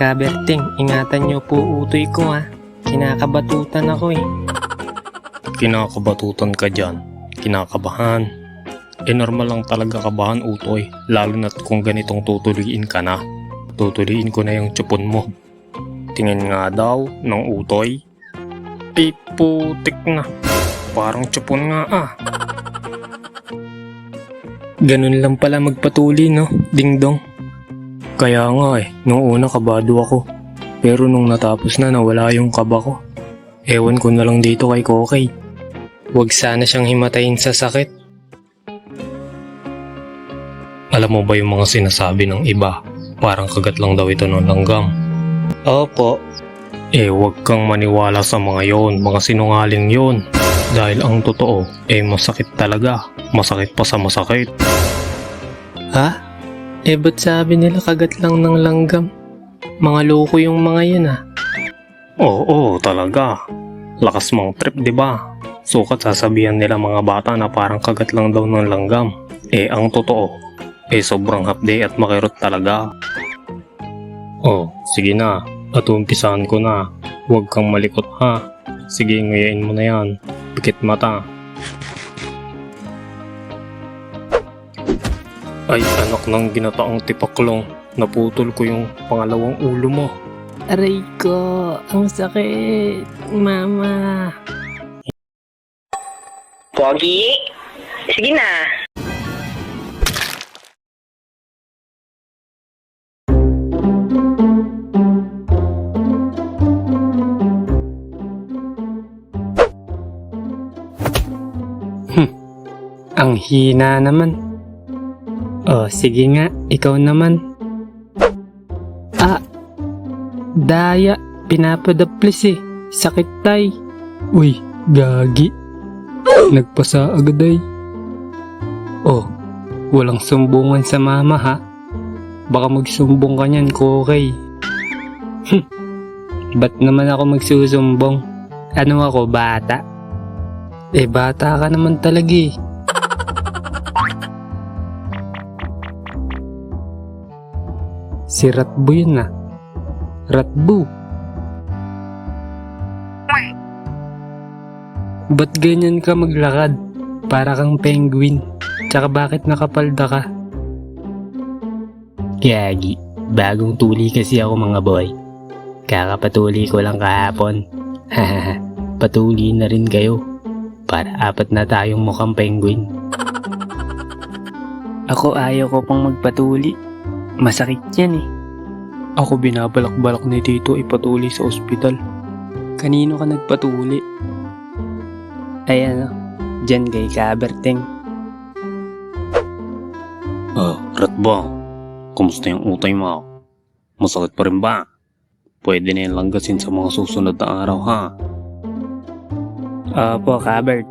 Kaberting, ingatan niyo po utoy ko ha. Kinakabatutan ako eh. Kinakabatutan ka dyan. Kinakabahan. Eh normal lang talaga kabahan utoy. Lalo na't kung ganitong tutuliin ka na. Tutuliin ko na yung tsupon mo. Tingin nga daw ng utoy. Eh putik na. Parang tsupon nga ah. Ganun lang pala magpatuli no, dingdong. Kaya nga eh, nung una kabado ako. Pero nung natapos na nawala yung kaba ko. Ewan ko na lang dito kay Kokay. Huwag sana siyang himatayin sa sakit. Alam mo ba yung mga sinasabi ng iba? Parang kagat lang daw ito ng langgam. Opo, Eh huwag kang maniwala sa mga yon, mga sinungaling yon. Dahil ang totoo, eh masakit talaga. Masakit pa sa masakit. ha? Eh ba't sabi nila kagat lang ng langgam? Mga loko yung mga yan ah. Oo, talaga. Lakas mong trip, di ba? Sukat sasabihan nila mga bata na parang kagat lang daw ng langgam. Eh, ang totoo, eh sobrang hapde at makirot talaga. Oh, sige na. At umpisahan ko na. Huwag kang malikot ha. Sige, nguyain mo na yan. Pikit mata. Ay, anak ng ginataang tipaklong. Naputol ko yung pangalawang ulo mo. Aray ko, ang sakit, mama. Pogi? Sige na. Ang hina naman. Oh, sige nga, ikaw naman. Ah, daya, pinapadaplis eh. Sakit tay. Uy, gagi. Nagpasa agad ay. Oh, walang sumbungan sa mama ha. Baka magsumbong ka niyan, kokay. Hm, Ba't naman ako magsusumbong? Ano ako, bata? Eh, bata ka naman talaga eh. Si Ratbo yun ah. Ratbo. Ba't ganyan ka maglakad? Para kang penguin. Tsaka bakit nakapalda ka? Gagi, bagong tuli kasi ako mga boy. Kakapatuli ko lang kahapon. Hahaha, patuli na rin kayo. Para apat na tayong mukhang penguin. Ako ayaw ko pang magpatuli. Masakit yan eh. Ako binabalak-balak ni Tito ipatuli sa ospital. Kanino ka nagpatuli? Ay ano, dyan kay Kaberting. Ah, Ratba. Kumusta yung utay mo? Masakit pa rin ba? Pwede na yung langgasin sa mga susunod na araw ha. Opo, Kabert.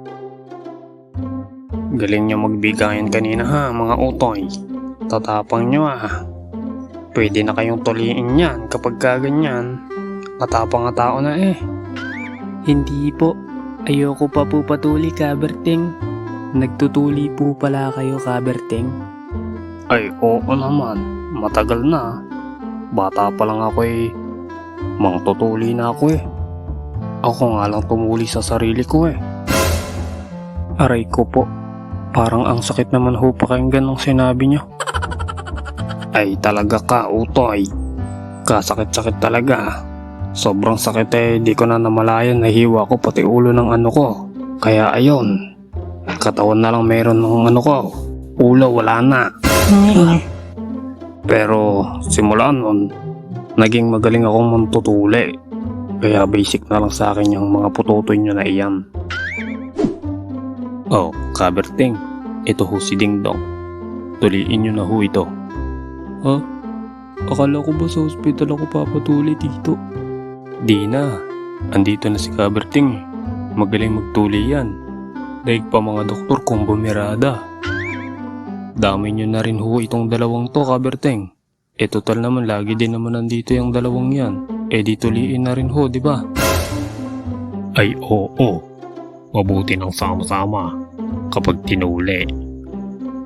Galing nyo magbigayan kanina ha, mga utoy. Tatapang nyo ah. Pwede na kayong tuliin yan kapag kaganyan. Katapang nga tao na eh. Hindi po. Ayoko pa po patuli, Kaberting. Nagtutuli po pala kayo, Kaberting. Ay, oo naman. Matagal na. Bata pa lang ako eh. Mang tutuli na ako eh. Ako nga lang tumuli sa sarili ko eh. Aray ko po. Parang ang sakit naman ho pakinggan ng sinabi niyo. Ay talaga ka, utoy. Kasakit-sakit talaga. Sobrang sakit eh, di ko na namalayan, nahiwa ko pati ulo ng ano ko. Kaya ayon, katawan na lang meron ng ano ko. Ulo wala na. Pero simula nun, naging magaling akong mantutuli. Kaya basic na lang sa akin yung mga pututoy nyo na iyan. Oh, kaberting. Ito ho si Ding Dong. Tuliin nyo na ho ito. Ha? Akala ko ba sa ospital ako papatuli dito? Di na. Andito na si Kaberting. Magaling magtuli yan. Daig pa mga doktor kung bumirada. Dami nyo na rin ho itong dalawang to, Kaberteng. E total naman, lagi din naman nandito yung dalawang yan. E di tuliin na rin ho, di ba? Ay, oo. Mabuti ng sama-sama kapag tinuli.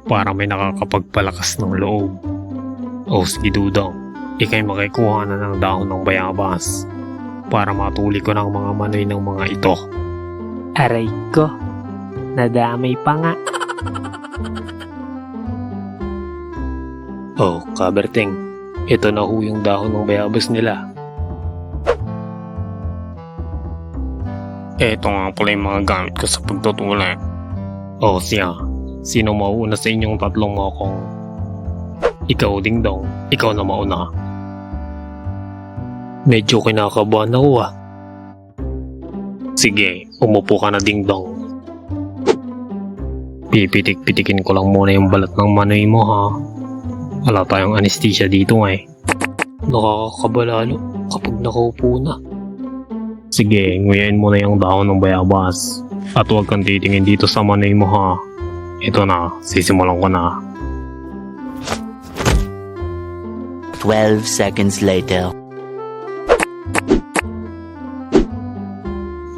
Para may nakakapagpalakas ng loob. O sige, ikay makikuha na ng dahon ng bayabas para matuli ko ng mga manoy ng mga ito. Aray ko. Nadamay pa nga. Oh, kaberting. Ito na ho yung dahon ng bayabas nila. Ito nga pala yung mga gamit ko sa pagtutulak. Oh, siya. Sino mauuna sa inyong tatlong mga kong... Ikaw, Ding Dong. Ikaw na mauna. Medyo kinakabahan ako ah. Sige, umupo ka na Ding Dong. Pipitik-pitikin ko lang muna yung balat ng manoy mo ha. Wala tayong anesthesia dito eh. Nakakakabalalo kapag nakaupo na. Sige, nguyain mo na yung dahon ng bayabas. At huwag kang titingin dito sa manoy mo ha. Ito na, sisimulan ko na. 12 seconds later.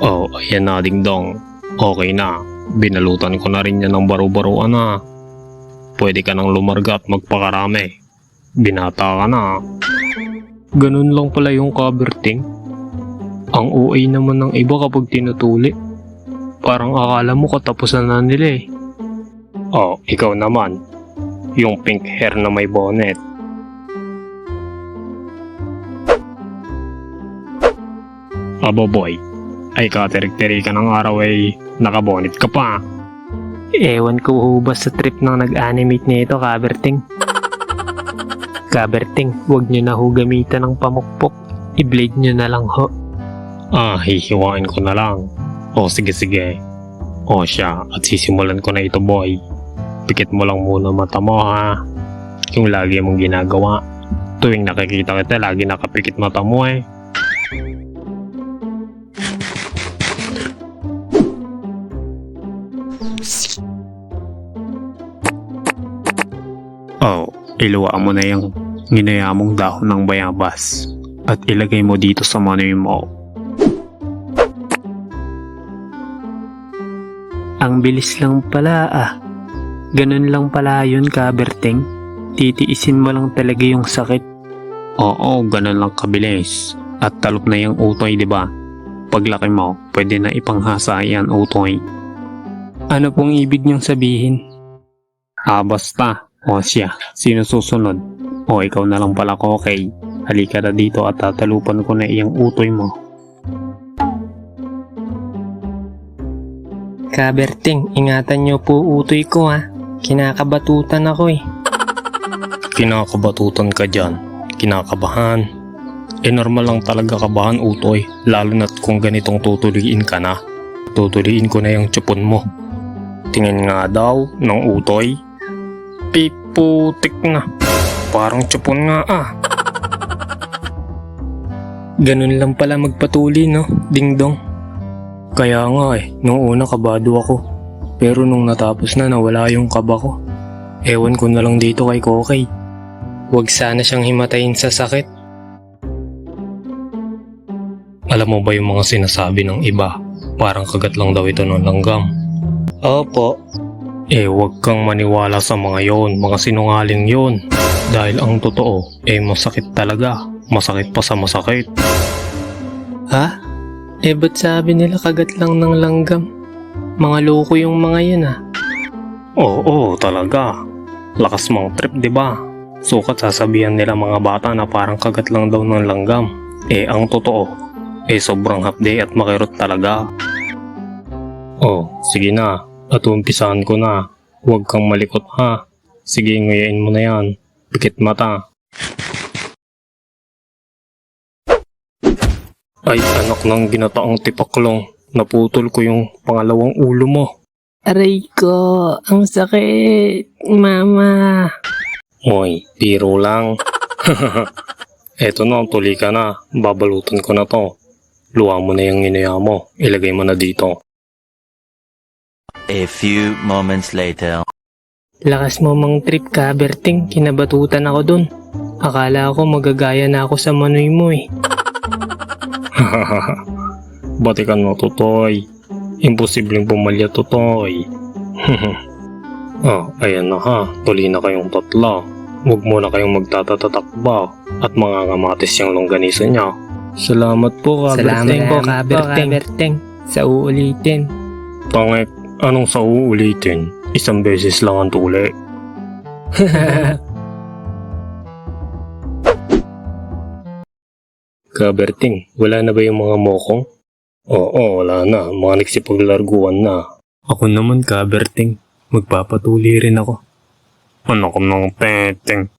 Oh, ayan na ding dong. Okay na. Binalutan ko na rin yan ng baro-baroan na. Pwede ka nang lumarga at magpakarami. Binata ka na. Ganun lang pala yung coverting. Ang OA naman ng iba kapag tinutuli. Parang akala mo katapusan na nila eh. Oh, ikaw naman. Yung pink hair na may bonnet. Abo boy, ay katerik-teri ka ng araw ay nakabonit ka pa. Ewan ko ho ba sa trip ng nag-animate nito, Kaberting. Kaberting, huwag nyo na ho gamitan ng pamukpok. I-blade nyo na lang ho. Ah, hihiwain ko na lang. O sige sige. O siya, at sisimulan ko na ito boy. Pikit mo lang muna mata mo ha. Yung lagi mong ginagawa. Tuwing nakikita kita, lagi nakapikit mata mo eh. Oh, iluwa mo na yung ginaya mong dahon ng bayabas at ilagay mo dito sa manoy mo. Ang bilis lang pala ah. Ganun lang pala yun, Kaberting. Titiisin mo lang talaga yung sakit. Oo, ganun lang kabilis. At talop na yung utoy, di ba? Paglaki mo, pwede na ipanghasa yan utoy. Ano pong ibig niyong sabihin? Ah, basta. O siya, sino susunod? O ikaw na lang pala ko, okay? Halika na dito at tatalupan ko na iyang utoy mo. Kaberting, ingatan niyo po utoy ko ha. Kinakabatutan ako eh. Kinakabatutan ka dyan. Kinakabahan. Eh normal lang talaga kabahan utoy, lalo na't kung ganitong tutuliin ka na. Tutuliin ko na yung tsupon mo. Tingin nga daw ng utoy. Piputik na. Parang tsupon nga ah. Ganun lang pala magpatuli no, dingdong. Kaya nga eh, nung una kabado ako. Pero nung natapos na nawala yung kaba ko. Ewan ko na lang dito kay Kokay. Huwag sana siyang himatayin sa sakit. Alam mo ba yung mga sinasabi ng iba? Parang kagat lang daw ito ng langgam. Opo, Eh huwag kang maniwala sa mga yon, mga sinungaling yon. Dahil ang totoo, eh masakit talaga. Masakit pa sa masakit. ha? Eh ba't sabi nila kagat lang ng langgam? Mga loko yung mga yun ah. Oo, talaga. Lakas mong trip, di ba? Sukat sasabihan nila mga bata na parang kagat lang daw ng langgam. Eh, ang totoo, eh sobrang hapde at makirot talaga. Oh, sige na. At umpisahan ko na. Huwag kang malikot ha. Sige, nguyain mo na yan. Pikit mata. Ay, anak ng ginataang tipaklong. Naputol ko yung pangalawang ulo mo. Aray ko, ang sakit, mama. Hoy, biro lang. Eto na, tuli ka na. Babalutan ko na to. Luwa mo na yung inaya mo. Ilagay mo na dito. A few moments later. Lakas mo mang trip ka, Berting. Kinabatutan ako dun. Akala ko magagaya na ako sa manoy mo eh. Batikan mo, Totoy. Imposibleng pumalya, Totoy. oh, ayan na ha. Tuli na kayong tatlo. Huwag muna kayong magtatatatakba at mga kamatis yung longganisa niya. Salamat po, Salamat po, kaberteng. Sa uulitin. Pangit, anong sa uulitin? Isang beses lang ang tuli. Kaberting, wala na ba yung mga mokong? Oo, wala na. Mga nagsipaglarguan na. Ako naman, Kaberting. Magpapatuli rin ako. Ano ko ng peteng?